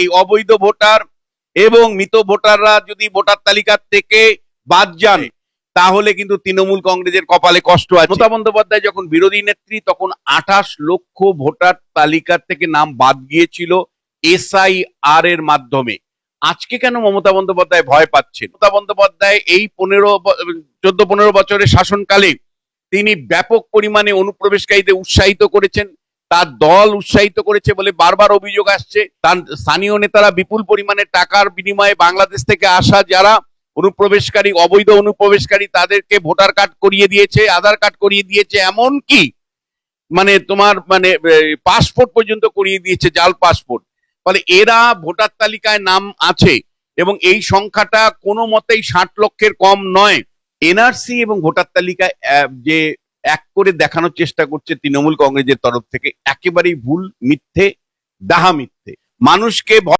এই অবৈধ ভোটার এবং মৃত ভোটাররা যদি ভোটার তালিকা থেকে বাদ যান, তাহলে কিন্তু তৃণমূল কংগ্রেসের কপালে কষ্ট আছে। মমতা বন্দ্যোপাধ্যায় যখন বিরোধী নেত্রী, তখন আঠাশ লক্ষ ভোটার তালিকার থেকে নাম বাদ গিয়েছিল এসআইআর এর মাধ্যমে। আজকে কেন মমতা বন্দ্যোপাধ্যায় ভয় পাচ্ছেন? মমতা বন্দ্যোপাধ্যায় এই পনেরো চোদ্দ পনেরো বছরের শাসনকালে তিনি ব্যাপক পরিমাণে অনুপ্রবেশকারীদের উৎসাহিত করেছেন। তার দল উৎসাহিত করেছে বলে বারবার অভিযোগ আসছে। তার স্থানীয় নেতারা বিপুল পরিমাণে টাকার বিনিময়ে বাংলাদেশ থেকে আসা যারা অনুপ্রবেশকারী, অবৈধ অনুপ্রবেশকারী, তাদেরকে ভোটার কার্ড করিয়ে দিয়েছে, আধার কার্ড করিয়ে দিয়েছে এমন কি মানে তোমার মানে পাসপোর্ট পর্যন্ত করিয়ে দিয়েছে, জাল পাসপোর্ট। ফলে এরা ভোটার তালিকায় নাম আছে এবং এই সংখ্যাটা কোনো মতেই ষাট লক্ষের কম নয়। এনআরসি এবং ভোটার তালিকায় যে এক করে দেখানোর চেষ্টা করছে তৃণমূল কংগ্রেসের তরফ থেকে। একেবারেই ভুল মিথ্যে, দাহা মিথ্যে। মানুষকে